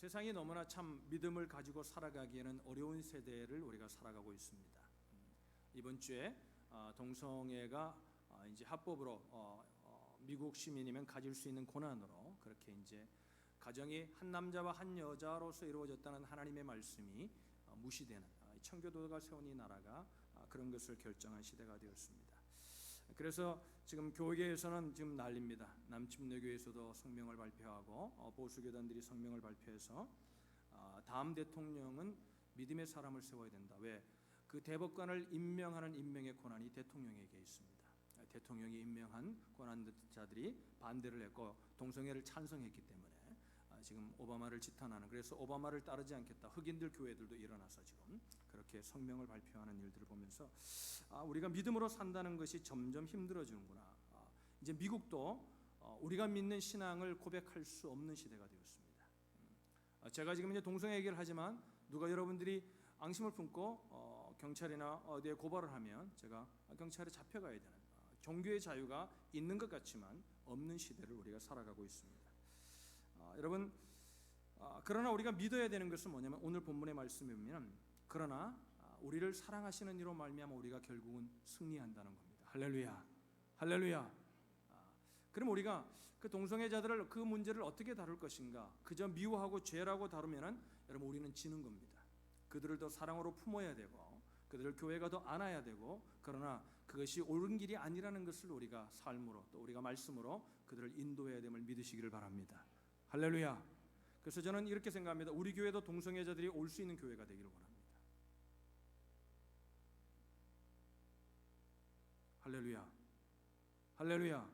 세상이 너무나 참 믿음을 가지고 살아가기에는 어려운 세대를 우리가 살아가고 있습니다. 음, 이번 주에 아, 동성애가 아, 이제 합법으로 어, 어, 미국 시민이면 가질 수 있는 고난으로 그렇게 이제 가정이 한 남자와 한 여자로서 이루어졌다는 하나님의 말씀이 어, 무시되는 아, 청교도가 세운 이 나라가 아, 그런 것을 결정한 시대가 되었습니다. 그래서 지금 교계에서는 지금 난립니다. 남침내교에서도 성명을 발표하고 어, 보수 교단들이 성명을 발표해서 아, 다음 대통령은 믿음의 사람을 세워야 된다. 왜? 그 대법관을 임명하는 임명의 권한이 대통령에게 있습니다. 아, 대통령이 임명한 권한자들이 반대를 했고 동성애를 찬성했기 때문에 아, 지금 오바마를 지탄하는 그래서 오바마를 따르지 않겠다. 흑인들 교회들도 일어나서 지금 그렇게 성명을 발표하는 일들을 보면서 아, 우리가 믿음으로 산다는 것이 점점 힘들어지는구나. 아, 이제 미국도 어, 우리가 믿는 신앙을 고백할 수 없는 시대가 되었습니다. 음, 아, 제가 지금 이제 동성 얘기를 하지만 누가 여러분들이 앙심을 품고 어, 경찰이나 어디에 고발을 하면 제가 경찰에 잡혀가야 되는 아, 종교의 자유가 있는 것 같지만 없는 시대를 우리가 살아가고 있습니다. 아, 여러분 아, 그러나 우리가 믿어야 되는 것은 뭐냐면 오늘 본문의 말씀에 보면 그러나 아, 우리를 사랑하시는 이로 말미암아 우리가 결국은 승리한다는 겁니다. 할렐루야, 할렐루야. 아, 그럼 우리가 그 동성애자들을 그 문제를 어떻게 다룰 것인가? 그저 미워하고 죄라고 다루면은 여러분 우리는 지는 겁니다. 그들을 더 사랑으로 품어야 되고 그들을 교회가 더 안아야 되고 그러나 그것이 옳은 길이 아니라는 것을 우리가 삶으로 또 우리가 말씀으로 그들을 인도해야 됨을 믿으시기를 바랍니다. 할렐루야. 그래서 저는 이렇게 생각합니다. 우리 교회도 동성애자들이 올 수 있는 교회가 되기를 원합니다. 할렐루야. 할렐루야.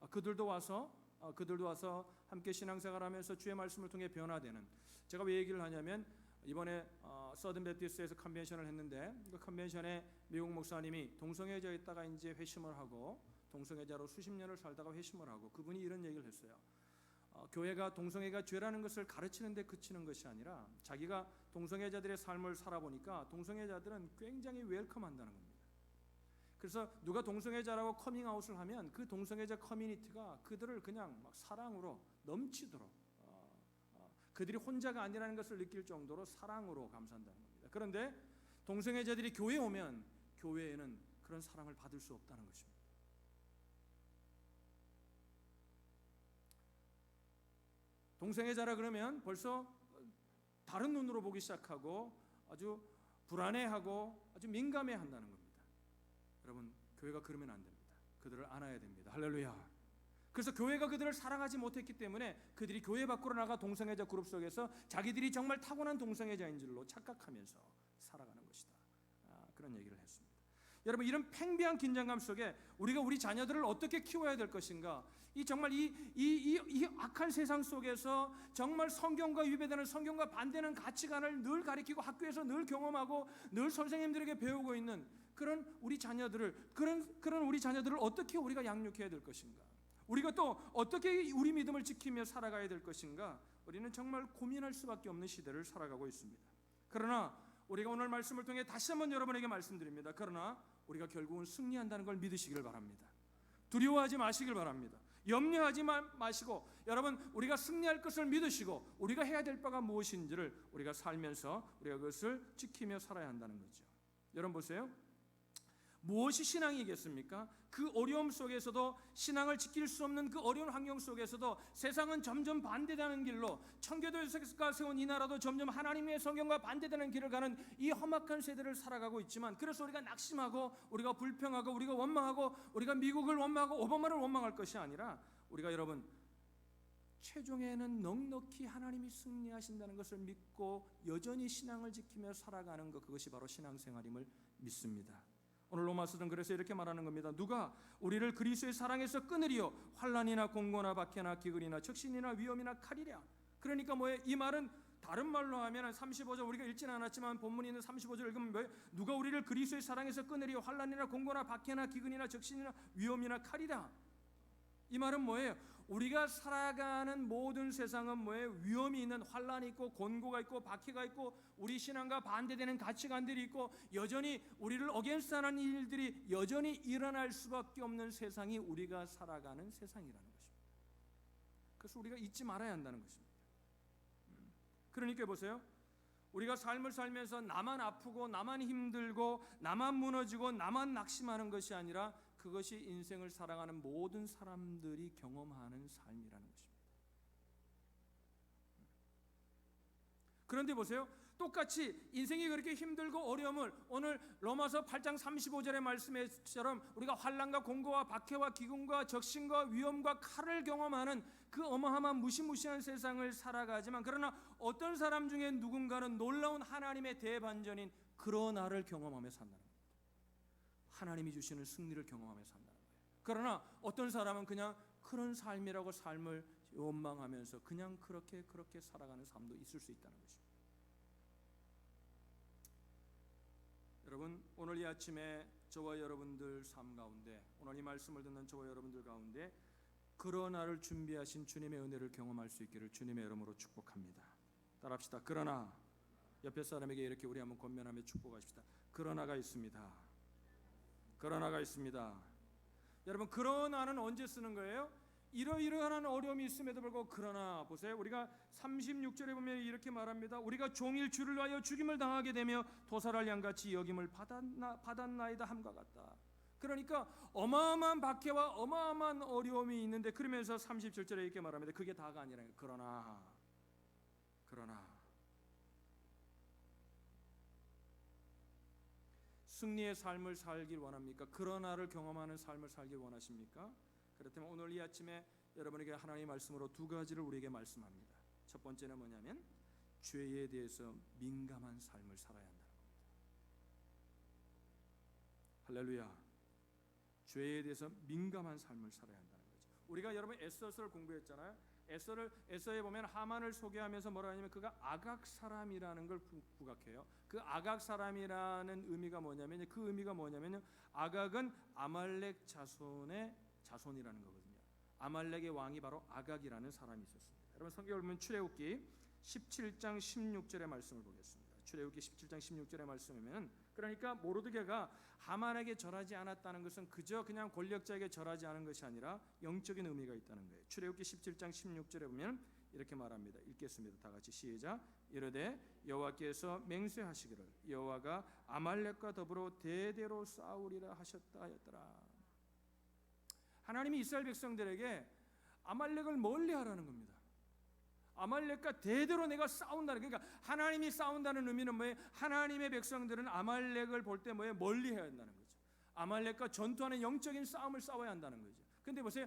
아, 그들도 와서 아, 그들도 와서 함께 신앙생활하면서 주의 말씀을 통해 변화되는. 제가 왜 얘기를 하냐면 이번에 어, 서든 베티스에서 컨벤션을 했는데 그 컨벤션에 미국 목사님이 동성애자 있다가 이제 회심을 하고 동성애자로 수십 년을 살다가 회심을 하고 그분이 이런 얘기를 했어요. 어, 교회가 동성애가 죄라는 것을 가르치는데 그치는 것이 아니라 자기가 동성애자들의 삶을 살아보니까 동성애자들은 굉장히 웰컴한다는 겁니다. 그래서 누가 동성애자라고 커밍아웃을 하면 그 동성애자 커뮤니티가 그들을 그냥 막 사랑으로 넘치도록 어, 어, 그들이 혼자가 아니라는 것을 느낄 정도로 사랑으로 감싼다는 겁니다. 그런데 동성애자들이 교회에 오면 교회에는 그런 사랑을 받을 수 없다는 것입니다. 동성애자라 그러면 벌써 다른 눈으로 보기 시작하고 아주 불안해하고 아주 민감해 한다는 겁니다. 여러분 교회가 그러면 안 됩니다. 그들을 안아야 됩니다. 할렐루야. 그래서 교회가 그들을 사랑하지 못했기 때문에 그들이 교회 밖으로 나가 동성애자 그룹 속에서 자기들이 정말 타고난 동성애자인 줄로 착각하면서 살아가는 것이다. 아, 그런 얘기를 했습니다. 여러분 이런 팽배한 긴장감 속에 우리가 우리 자녀들을 어떻게 키워야 될 것인가? 이 정말 이, 이, 이, 이 악한 세상 속에서 정말 성경과 위배되는 성경과 반대는 가치관을 늘 가리키고 학교에서 늘 경험하고 늘 선생님들에게 배우고 있는 그런 우리 자녀들을 그런 그런 우리 자녀들을 어떻게 우리가 양육해야 될 것인가? 우리가 또 어떻게 우리 믿음을 지키며 살아가야 될 것인가? 우리는 정말 고민할 수밖에 없는 시대를 살아가고 있습니다. 그러나 우리가 오늘 말씀을 통해 다시 한번 여러분에게 말씀드립니다. 그러나 우리가 결국은 승리한다는 걸 믿으시기를 바랍니다. 두려워하지 마시길 바랍니다. 염려하지 마시고 여러분 우리가 승리할 것을 믿으시고 우리가 해야 될 바가 무엇인지를 우리가 살면서 우리가 그것을 지키며 살아야 한다는 거죠. 여러분 보세요. 무엇이 신앙이겠습니까? 그 어려움 속에서도 신앙을 지킬 수 없는 그 어려운 환경 속에서도 세상은 점점 반대되는 길로 청교도에서 세운 이 나라도 점점 하나님의 성경과 반대되는 길을 가는 이 험악한 세대를 살아가고 있지만 그래서 우리가 낙심하고 우리가 불평하고 우리가 원망하고 우리가 미국을 원망하고 오바마를 원망할 것이 아니라 우리가 여러분 최종에는 넉넉히 하나님이 승리하신다는 것을 믿고 여전히 신앙을 지키며 살아가는 것 그것이 바로 신앙생활임을 믿습니다. 오늘 로마서는 그래서 이렇게 말하는 겁니다. 누가 우리를 그리스도의 사랑에서 끊으리요 환란이나 공고나 박해나 기근이나 적신이나 위험이나 칼이랴. 그러니까 뭐예요? 이 말은 다른 말로 하면 35절 우리가 읽지는 않았지만 본문에 있는 35절 읽으면? 누가 우리를 그리스도의 사랑에서 끊으리요 환란이나 공고나 박해나 기근이나 적신이나 위험이나 칼이랴. 이 말은 뭐예요? 우리가 살아가는 모든 세상은 뭐예요? 위험이 있는 환란이 있고 곤고가 있고 박해가 있고 우리 신앙과 반대되는 가치관들이 있고 여전히 우리를 어겐스트하는 일들이 여전히 일어날 수밖에 없는 세상이 우리가 살아가는 세상이라는 것입니다. 그래서 우리가 잊지 말아야 한다는 것입니다. 그러니까 보세요. 우리가 삶을 살면서 나만 아프고 나만 힘들고 나만 무너지고 나만 낙심하는 것이 아니라 그것이 인생을 살아가는 모든 사람들이 경험하는 삶이라는 것입니다. 그런데 보세요. 똑같이 인생이 그렇게 힘들고 어려움을 오늘 로마서 8장 35절의 말씀처럼 우리가 환란과 공고와 박해와 기근과 적신과 위험과 칼을 경험하는 그 어마어마한 무시무시한 세상을 살아가지만 그러나 어떤 사람 중에 누군가는 놀라운 하나님의 대반전인 그러나를 경험하며 산다는 겁니다. 하나님이 주시는 승리를 경험하며 산다는 거예요. 그러나 어떤 사람은 그냥 그런 삶이라고 삶을 원망하면서 그냥 그렇게 그렇게 살아가는 삶도 있을 수 있다는 것입니다. 여러분 오늘 이 아침에 저와 여러분들 삶 가운데 오늘 이 말씀을 듣는 저와 여러분들 가운데 그러나를 준비하신 주님의 은혜를 경험할 수 있기를 주님의 이름으로 축복합니다. 따라합시다. 그러나 옆에 사람에게 이렇게 우리 한번 권면하며 축복하십시다. 그러나가 있습니다. 그러나가 있습니다. 여러분 그러나는 언제 쓰는 거예요? 이러이러한 어려움이 있음에도 불구하고 그러나 보세요. 우리가 36절에 보면 이렇게 말합니다. 우리가 종일 주를 위하여 죽임을 당하게 되며 도살할 양같이 여김을 받았나 받았나이다 함과 같다. 그러니까 어마어마한 박해와 어마어마한 어려움이 있는데 그러면서 37절에 이렇게 말합니다. 그게 다가 아니라 그러나 그러나 승리의 삶을 살길 원합니까? 그러나를 경험하는 삶을 살길 원하십니까? 그렇다면 오늘 이 아침에 여러분에게 하나님의 말씀으로 두 가지를 우리에게 말씀합니다. 첫 번째는 뭐냐면 죄에 대해서 민감한 삶을 살아야 한다는 겁니다. 할렐루야. 죄에 대해서 민감한 삶을 살아야 한다는 거죠. 우리가 여러분 에서서를 공부했잖아요. 에서를 에서에 보면 하만을 소개하면서 뭐라 하냐면 그가 아각 사람이라는 걸 부- 부각해요. 그 아각 사람이라는 의미가 뭐냐면 그 의미가 뭐냐면요. 아각은 아말렉 자손의 자손이라는 거거든요. 아말렉의 왕이 바로 아각이라는 사람이 있었습니다. 여러분 성경을 보면 출애굽기 17장 16절의 말씀을 보겠습니다. 출애굽기 17장 16절의 말씀이면 그러니까 모르드게가 하만에게 절하지 않았다는 것은 그저 그냥 권력자에게 절하지 않은 것이 아니라 영적인 의미가 있다는 거예요. 출애굽기 17장 16절에 보면 이렇게 말합니다. 읽겠습니다. 다 같이 시작. 이르되 여호와께서 맹세하시기를 여호와가 아말렉과 더불어 대대로 싸우리라 하셨다 하였더라. 하나님이 이스라엘 백성들에게 아말렉을 멀리하라는 겁니다. 아말렉과 대대로 내가 싸운다는 그러니까 하나님이 싸운다는 의미는 뭐예요? 하나님의 백성들은 아말렉을 볼 때 뭐예요? 멀리해야 한다는 거죠. 아말렉과 전투하는 영적인 싸움을 싸워야 한다는 거죠. 근데 보세요.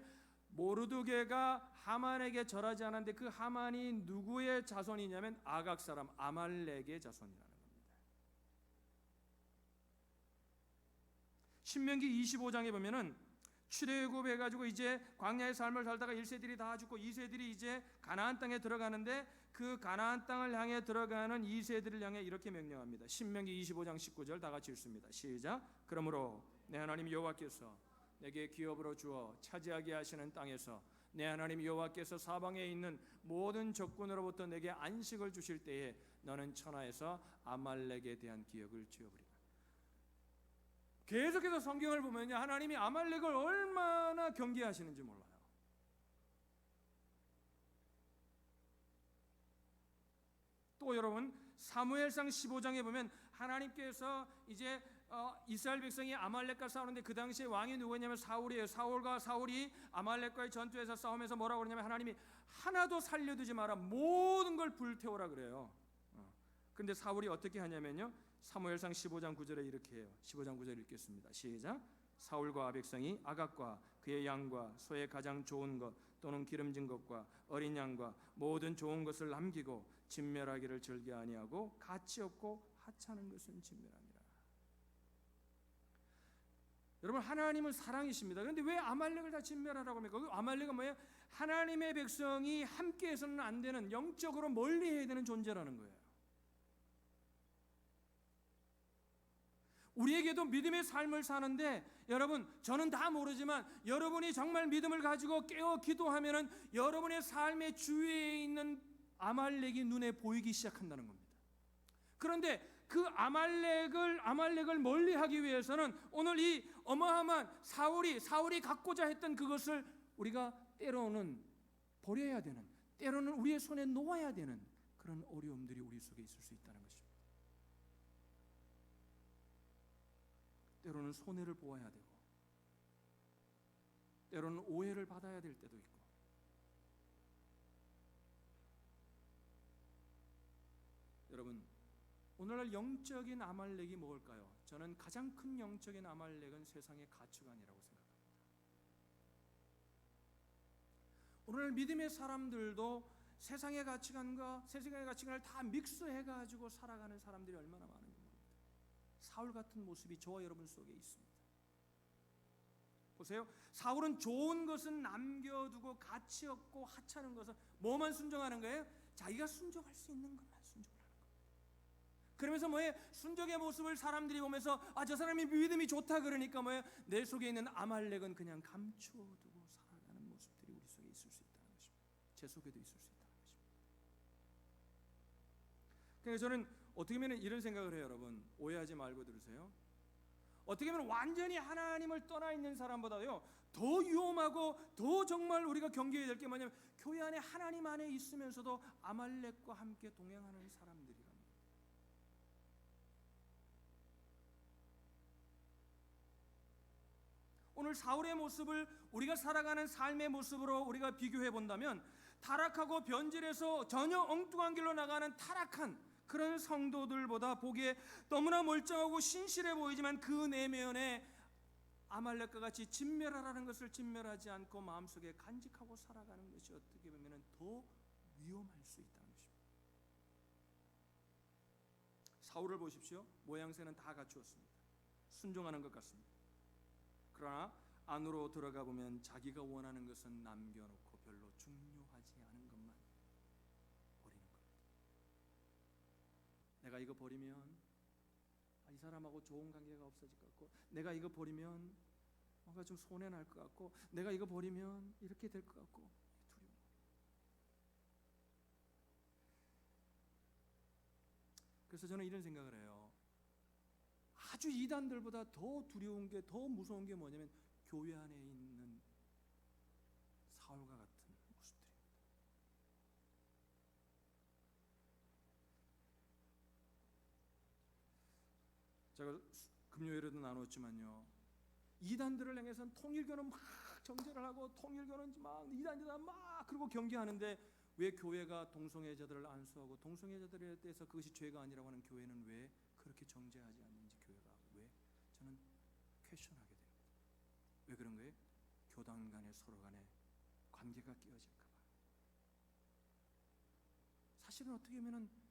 모르드게가 하만에게 절하지 않았는데 그 하만이 누구의 자손이냐면 아각 사람 아말렉의 자손이라는 겁니다. 신명기 25장에 보면은 출애굽 해 가지고 이제 광야의 삶을 살다가 1세들이 다 죽고 2세들이 이제 가나안 땅에 들어가는데 그 가나안 땅을 향해 들어가는 2세들을 향해 이렇게 명령합니다. 신명기 25장 19절 다 같이 읽습니다. 시작. 그러므로 내 하나님 여호와께서 내게 기업으로 주어 차지하게 하시는 땅에서 내 하나님 여호와께서 사방에 있는 모든 적군으로부터 내게 안식을 주실 때에 너는 천하에서 아말렉에 대한 기억을 지어버리라. 계속해서 성경을 보면요 하나님이 아말렉을 얼마나 경계하시는지 몰라요. 또 여러분 사무엘상 15장에 보면 하나님께서 이제 어, 이스라엘 백성이 아말렉과 싸우는데 그 당시에 왕이 누구냐면 사울이에요. 사울과 사울이 아말렉과의 전투에서 싸우면서 뭐라고 그러냐면 하나님이 하나도 살려두지 마라 모든 걸 불태워라 그래요. 어. 근데 사울이 어떻게 하냐면요. 사무엘상 15장 9절에 이렇게 해요. 15장 9절 읽겠습니다. 시작. 사울과 백성이 아각과 그의 양과 소의 가장 좋은 것 또는 기름진 것과 어린 양과 모든 좋은 것을 남기고 진멸하기를 즐겨 아니하고 가치 없고 하찮은 것은 진멸하니라. 여러분 하나님은 사랑이십니다. 그런데 왜 아말렉을 다 진멸하라고 합니까? 그 아말렉은 뭐예요? 하나님의 백성이 함께해서는 안 되는 영적으로 멀리 해야 되는 존재라는 거예요. 우리에게도 믿음의 삶을 사는데 여러분 저는 다 모르지만 여러분이 정말 믿음을 가지고 깨어 기도하면은 여러분의 삶의 주위에 있는 아말렉이 눈에 보이기 시작한다는 겁니다. 그런데 그 아말렉을 아말렉을 멀리하기 위해서는 오늘 이 어마어마한 사울이 사울이 갖고자 했던 그것을 우리가 때로는 버려야 되는 때로는 우리의 손에 놓아야 되는 그런 어려움들이 우리 속에 있을 수 있다는 때로는 손해를 보아야 되고 때로는 오해를 받아야 될 때도 있고 여러분 오늘날 영적인 아말렉이 뭘까요? 저는 가장 큰 영적인 아말렉은 세상의 가치관이라고 생각합니다. 오늘 믿음의 사람들도 세상의 가치관과 세상의 가치관을 다 믹스해 가지고 살아가는 사람들이 얼마나 모릅니다. 사울 같은 모습이 저와 여러분 속에 있습니다. 보세요. 사울은 좋은 것은 남겨두고 가치 없고 하찮은 것은 뭐만 순종하는 거예요? 자기가 순종할 수 있는 것만 순종하는 거예요. 그러면서 뭐예요? 순종의 모습을 사람들이 보면서 아 저 사람이 믿음이 좋다 그러니까 뭐예요? 내 속에 있는 아말렉은 그냥 감추어두고 살아가는 모습들이 우리 속에 있을 수 있다는 것입니다. 제 속에도 있을 수 있다는 것입니다. 그러니까 저는 어떻게 보면 이런 생각을 해요, 여러분. 오해하지 말고 들으세요. 어떻게 보면 완전히 하나님을 떠나 있는 사람보다요 더 위험하고 더 정말 우리가 경계해야 될 게 뭐냐면 교회 안에 하나님 안에 있으면서도 아말렉과 함께 동행하는 사람들이랍니다. 오늘 사울의 모습을 우리가 살아가는 삶의 모습으로 우리가 비교해 본다면 타락하고 변질해서 전혀 엉뚱한 길로 나가는 타락한 그런 성도들보다 보기에 너무나 멀쩡하고 신실해 보이지만 그 내면에 아말렉과 같이 진멸하라는 것을 진멸하지 않고 마음속에 간직하고 살아가는 것이 어떻게 보면 더 위험할 수 있다는 것입니다. 사울을 보십시오. 모양새는 다 갖추었습니다. 순종하는 것 같습니다. 그러나 안으로 들어가 보면 자기가 원하는 것은 남겨놓고 별로 중요하지 않은 것만 버리는 겁니다. 내가 이거 버리면 아, 이 사람하고 좋은 관계가 없어질 것 같고 내가 이거 버리면 뭔가 좀 손해 날 것 같고 내가 이거 버리면 이렇게 될 것 같고 두려워. 그래서 저는 이런 생각을 해요. 아주 이단들보다 더 두려운 게 더 무서운 게 뭐냐면 교회 안에 있는 사울과 같은 모습들입니다. 제가 금요일에도 나눴지만요. 이단들을 향해서는 통일교는 막 정죄를 하고 통일교는 막 이단이다 막 그러고 경계하는데 왜 교회가 동성애자들을 안수하고 동성애자들에 대해서 그것이 죄가 아니라고 하는 교회는 왜 그렇게 정죄하지 않는지 교회가 왜 저는 퀘션하게 됩니다. 왜 그런 거예요? 교단 간에 서로 간에 관계가 끼어질까 봐. 사실은 어떻게 보면은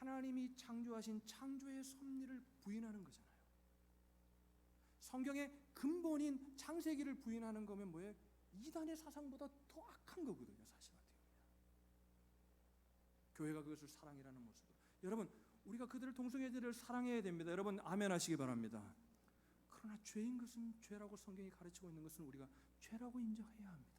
하나님이 창조하신 창조의 섭리를 부인하는 거잖아요. 성경의 근본인 창세기를 부인하는 거면 뭐예요? 이단의 사상보다 더 악한 거거든요, 사실 어떻게 보면. 교회가 그것을 사랑이라는 모습으로. 여러분, 우리가 그들을 동성애들을 사랑해야 됩니다. 여러분 아멘 하시기 바랍니다. 그러나 죄인 것은 죄라고 성경이 가르치고 있는 것은 우리가 죄라고 인정해야 합니다.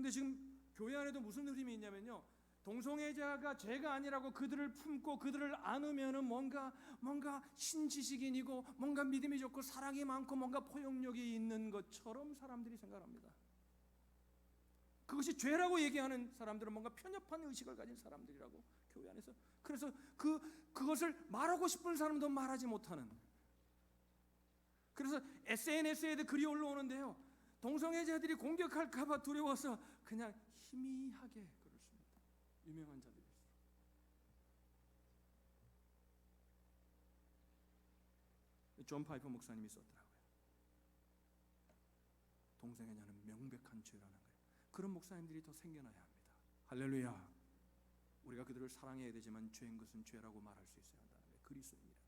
근데 지금 교회 안에도 무슨 흐름이 있냐면요. 동성애자가 죄가 아니라고 그들을 품고 그들을 안으면은 뭔가 뭔가 신지식인이고 뭔가 믿음이 좋고 사랑이 많고 뭔가 포용력이 있는 것처럼 사람들이 생각합니다. 그것이 죄라고 얘기하는 사람들은 뭔가 편협한 의식을 가진 사람들이라고 교회 안에서 그래서 그 그것을 말하고 싶은 사람도 말하지 못하는 그래서 SNS에도 글이 올라오는데요. 동성애자들이 공격할까봐 두려워서 그냥 희미하게 그렇습니다. 유명한 자들이 존 파이퍼 목사님이 썼더라고요. 동성애자는 명백한 죄라는 거예요. 그런 목사님들이 더 생겨나야 합니다. 할렐루야. 우리가 그들을 사랑해야 되지만 죄인 것은 죄라고 말할 수 있어야 한다는 거예요. 그리스도인이라.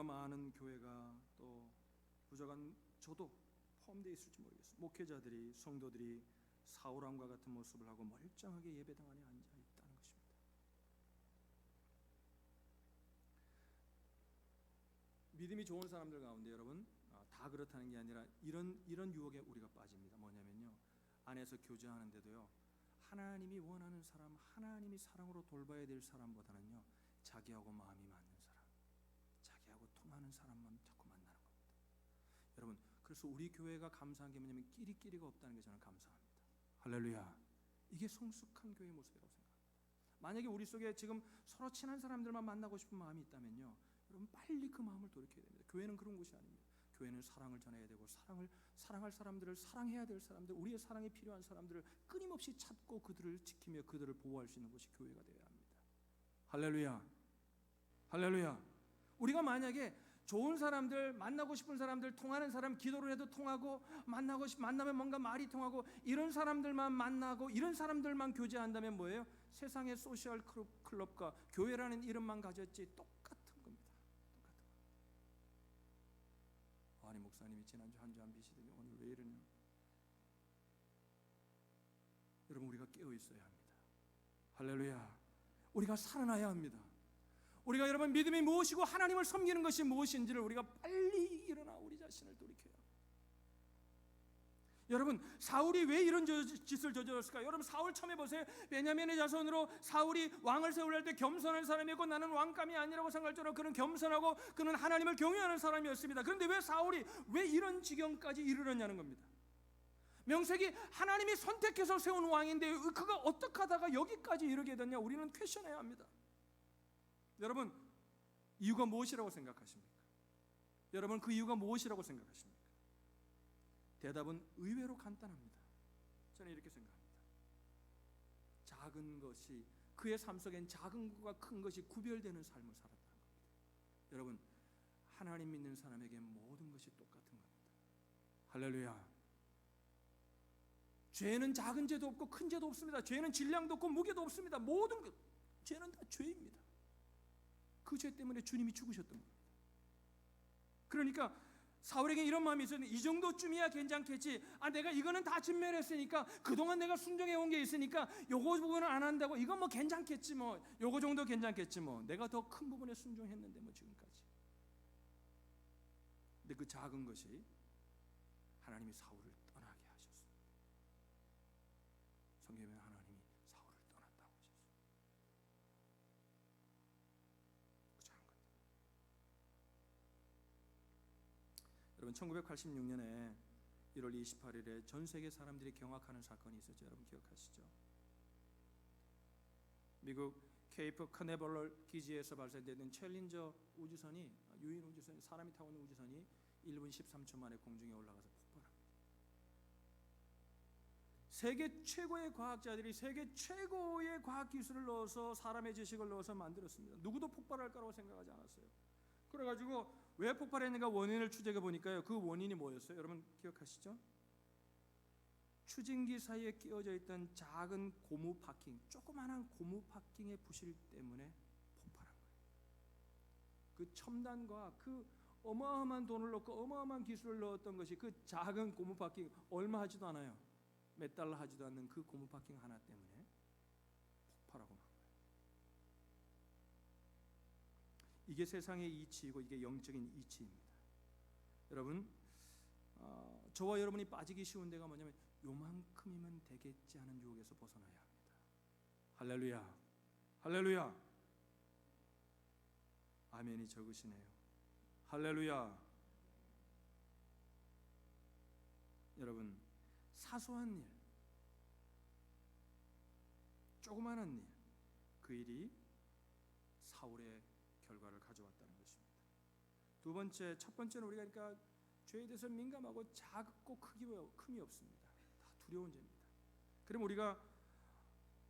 너무나 많은 교회가 또 부족한 저도 포함되어 있을지 모르겠어요. 목회자들이 성도들이 사울왕과 같은 모습을 하고 멀쩡하게 예배당 안에 앉아 있다는 것입니다. 믿음이 좋은 사람들 가운데 여러분 아, 다 그렇다는 게 아니라 이런 이런 유혹에 우리가 빠집니다. 뭐냐면요. 안에서 교제하는데도요. 하나님이 원하는 사람, 하나님이 사랑으로 돌봐야 될 사람보다는요. 자기하고 마음이 맞 통하는 사람만 자꾸 만나는 겁니다. 여러분, 그래서 우리 교회가 감사한 게 뭐냐면 끼리끼리가 없다는 게 저는 감사합니다. 할렐루야. 이게 성숙한 교회 모습이라고 생각합니다. 만약에 우리 속에 지금 서로 친한 사람들만 만나고 싶은 마음이 있다면요. 여러분 빨리 그 마음을 돌이켜야 됩니다. 교회는 그런 곳이 아닙니다. 교회는 사랑을 전해야 되고 사랑을 사랑할 사람들을 사랑해야 될 사람들, 우리의 사랑이 필요한 사람들을 끊임없이 찾고 그들을 지키며 그들을 보호할 수 있는 곳이 교회가 되어야 합니다. 할렐루야. 할렐루야. 우리가 만약에 좋은 사람들 만나고 싶은 사람들 통하는 사람 기도를 해도 통하고 만나고 싶 만나면 뭔가 말이 통하고 이런 사람들만 만나고 이런 사람들만 교제한다면 뭐예요? 세상의 소셜 클럽- 클럽과 교회라는 이름만 가졌지 똑같은 겁니다. 똑같은 거. 아니 목사님이 지난주 한 주 안 비시더니 오늘 왜 이러냐? 여러분 우리가 깨어 있어야 합니다. 할렐루야. 우리가 살아나야 합니다. 우리가 여러분 믿음이 무엇이고 하나님을 섬기는 것이 무엇인지를 우리가 빨리 일어나 우리 자신을 합니다. 여러분 사울이 왜 이런 저- 짓을 저질렀을까? 여러분 사울 처음에 보세요. 베냐민의 자손으로 사울이 왕을 세우려 때 겸손한 사람이었고 나는 왕감이 아니라고 생각할 정도로 그는 겸손하고 그는 하나님을 경외하는 사람이었습니다. 그런데 왜 사울이 왜 이런 지경까지 이르렀냐는 겁니다. 명색이 하나님이 선택해서 세운 왕인데 그가 어떻게 하다가 여기까지 이르게 됐냐? 우리는 퀘션해야 합니다. 여러분 이유가 무엇이라고 생각하십니까? 여러분 그 이유가 무엇이라고 생각하십니까? 대답은 의외로 간단합니다. 저는 이렇게 생각합니다. 작은 것이 그의 삶 속엔 작은 것과 큰 것이 구별되는 삶을 살았다는 겁니다. 여러분 하나님 믿는 사람에게 모든 것이 똑같은 겁니다. 할렐루야. 죄는 작은 죄도 없고 큰 죄도 없습니다. 죄는 질량도 없고 무게도 없습니다. 모든 것 죄는 다 죄입니다. 그 죄 때문에 주님이 죽으셨던 겁니다. 그러니까 사울에게 이런 마음이 있었는데 이 정도쯤이야 괜찮겠지. 아 내가 이거는 다 진멸했으니까 그동안 내가 순종해 온 게 있으니까 요거 부분은 안 한다고 이건 뭐 괜찮겠지 뭐. 요거 정도 괜찮겠지 뭐. 내가 더 큰 부분에 순종했는데 뭐 지금까지. 근데 그 작은 것이 하나님이 사울을 떠나게 하셨습니다. 성경에 하나님이 사울을 떠났다고 하셨어요. 그 작은 것. 여러분 1986년에 1월 28일에 전 세계 사람들이 경악하는 사건이 있었죠. 여러분 기억하시죠? 미국 케이프 커네벌럴 기지에서 발사되는 챌린저 우주선이 유인 우주선 사람이 타고 있는 우주선이 1분 13초 만에 공중에 올라가서 폭발합니다. 세계 최고의 과학자들이 세계 최고의 과학 기술을 넣어서 사람의 지식을 넣어서 만들었습니다. 누구도 폭발할 거라고 생각하지 않았어요. 그래가지고 왜 폭발했는가 원인을 추적해 보니까요. 그 원인이 뭐였어요? 여러분 기억하시죠? 추진기 사이에 끼어져 있던 작은 고무 파킹, 조그마한 고무 파킹의 부실 때문에 폭발한 거예요. 그 첨단과 그 어마어마한 돈을 넣고 어마어마한 기술을 넣었던 것이 그 작은 고무 파킹 얼마 하지도 않아요. 몇 달러 하지도 않는 그 고무 파킹 하나 때문에 폭발하고 만 거예요. 이게 세상의 이치이고 이게 영적인 이치입니다. 여러분, 어, 저와 여러분이 빠지기 쉬운 데가 뭐냐면 요만큼이면 되겠지 하는 유혹에서 벗어나야 합니다. 할렐루야, 할렐루야. 아멘이 적으시네요. 할렐루야. 여러분, 사소한 일, 조그마한 일, 그 일이 사울의 결과를 가져왔다는 것입니다. 두 번째, 첫 번째는 우리가 그러니까 죄에 대해서 민감하고 작고 크기 없습니다. 다 두려운 죄입니다. 그럼 우리가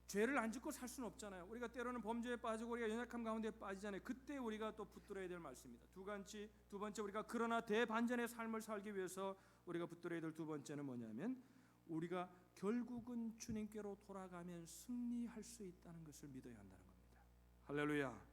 죄를 안 짓고 살 수는 없잖아요. 우리가 때로는 범죄에 빠지고 우리가 연약함 가운데 빠지잖아요. 그때 우리가 또 붙들어야 될 말씀입니다. 두 번째, 두 번째 우리가 그러나 대반전의 삶을 살기 위해서 우리가 붙들어야 될 두 번째는 뭐냐면 우리가 결국은 주님께로 돌아가면 승리할 수 있다는 것을 믿어야 한다는 겁니다. 할렐루야.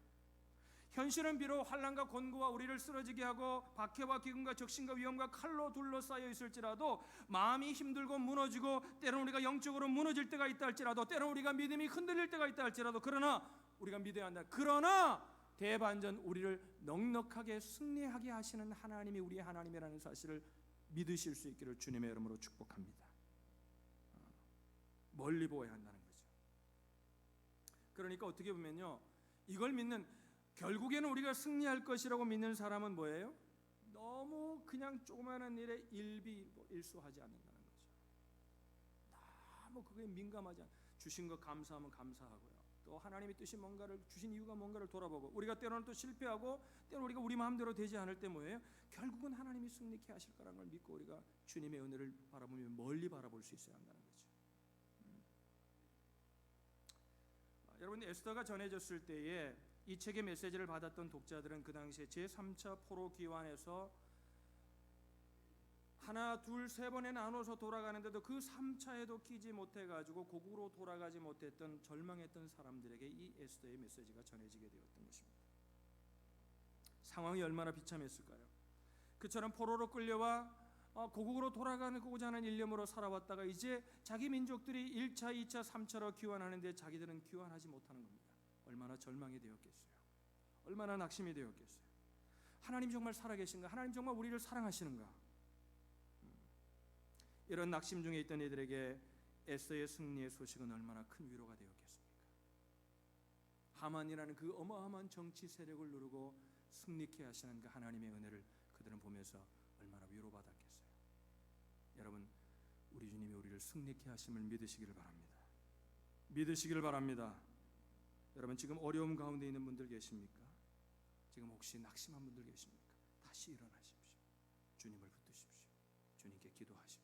현실은 비록 환란과 곤고와 우리를 쓰러지게 하고 박해와 기근과 적신과 위험과 칼로 둘러싸여 있을지라도 마음이 힘들고 무너지고 때로는 우리가 영적으로 무너질 때가 있다 할지라도 때로는 우리가 믿음이 흔들릴 때가 있다 할지라도 그러나 우리가 믿어야 한다. 그러나 대반전 우리를 넉넉하게 승리하게 하시는 하나님이 우리의 하나님이라는 사실을 믿으실 수 있기를 주님의 이름으로 축복합니다. 어, 멀리 보아야 한다는 거죠. 그러니까 어떻게 보면요. 이걸 믿는 결국에는 우리가 승리할 것이라고 믿는 사람은 뭐예요? 너무 그냥 조그마한 일에 일비 일수하지 않는다는 거죠. 너무 그게 민감하지 않. 주신 것 감사하면 감사하고요. 또 하나님의 뜻이 뭔가를 주신 이유가 뭔가를 돌아보고 우리가 때로는 또 실패하고 때로 우리가 우리 마음대로 되지 않을 때 뭐예요? 결국은 하나님이 승리케 하실 거라는 걸 믿고 우리가 주님의 은혜를 바라보며 멀리 바라볼 수 있어야 한다는 거죠. 음. 아, 여러분 에스더가 전해졌을 때에 이 책의 메시지를 받았던 독자들은 그 당시에 제3차 포로 기환에서 하나 둘 세 번에 나눠서 돌아가는데도 그 3차에도 끼지 못해 가지고 고국으로 돌아가지 못했던 절망했던 사람들에게 이 에스더의 메시지가 전해지게 되었던 것입니다. 상황이 얼마나 비참했을까요? 그처럼 포로로 끌려와 어, 고국으로 돌아가고자 하는 일념으로 살아왔다가 이제 자기 민족들이 1차, 2차, 3차로 귀환하는데 자기들은 귀환하지 못하는 겁니다. 얼마나 절망이 되었겠어요. 얼마나 낙심이 되었겠어요. 하나님 정말 살아계신가? 하나님 정말 우리를 사랑하시는가? 이런 낙심 중에 있던 이들에게 에스더의 승리의 소식은 얼마나 큰 위로가 되었겠습니까? 하만이라는 그 어마어마한 정치 세력을 누르고 승리케 하시는 그 하나님의 은혜를 그들은 보면서 얼마나 위로받았겠어요. 여러분, 우리 주님이 우리를 승리케 하심을 믿으시기를 바랍니다. 믿으시기를 바랍니다. 여러분 지금 어려움 가운데 있는 분들 계십니까? 지금 혹시 낙심한 분들 계십니까? 다시 일어나십시오. 주님을 붙드십시오. 주님께 기도하십시오.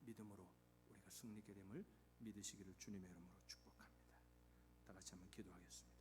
믿음으로 우리가 승리케 됨을 믿으시기를 주님의 이름으로 축복합니다. 다 같이 한번 기도하겠습니다.